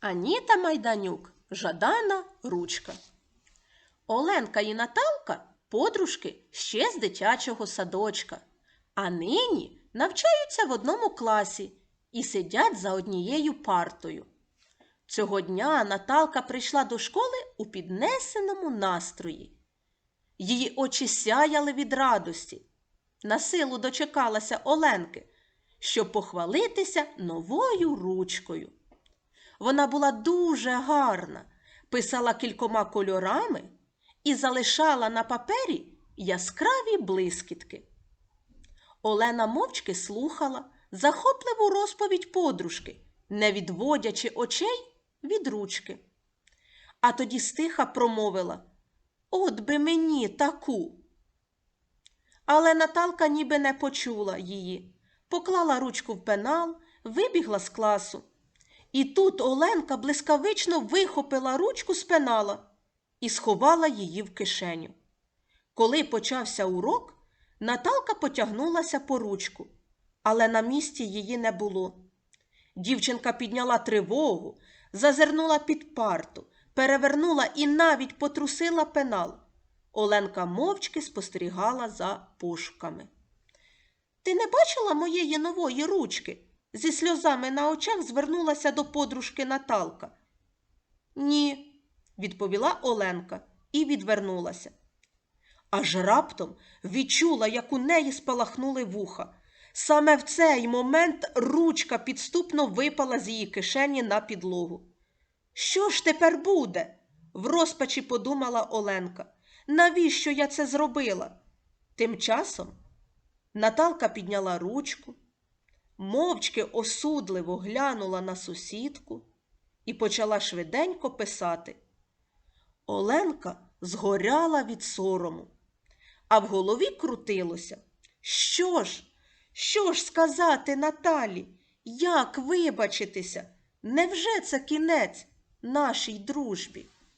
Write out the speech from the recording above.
Аніта Майданюк Жадана ручка. Оленка і Наталка подружки ще з дитячого садочка, а нині навчаються в одному класі і сидять за однією партою. Цього дня Наталка прийшла до школи у піднесеному настрої. Її очі сяяли від радості. На силу дочекалася Оленки, щоб похвалитися новою ручкою. Вона була дуже гарна, писала кількома кольорами і залишала на папері яскраві блискітки. Олена мовчки слухала захопливу розповідь подружки, не відводячи очей від ручки. А тоді стиха промовила От би мені таку. Але Наталка ніби не почула її, поклала ручку в пенал, вибігла з класу. І тут Оленка блискавично вихопила ручку з пенала і сховала її в кишеню. Коли почався урок, Наталка потягнулася по ручку, але на місці її не було. Дівчинка підняла тривогу, зазирнула під парту, перевернула і навіть потрусила пенал. Оленка мовчки спостерігала за пошуками. Ти не бачила моєї нової ручки? Зі сльозами на очах звернулася до подружки Наталка. Ні, відповіла Оленка і відвернулася. Аж раптом відчула, як у неї спалахнули вуха. Саме в цей момент ручка підступно випала з її кишені на підлогу. Що ж тепер буде? в розпачі подумала Оленка. Навіщо я це зробила? Тим часом Наталка підняла ручку, мовчки осудливо глянула на сусідку і почала швиденько писати. Оленка згоряла від сорому, а в голові крутилося. Що ж, що ж сказати Наталі? Як вибачитися? Невже це кінець нашій дружбі?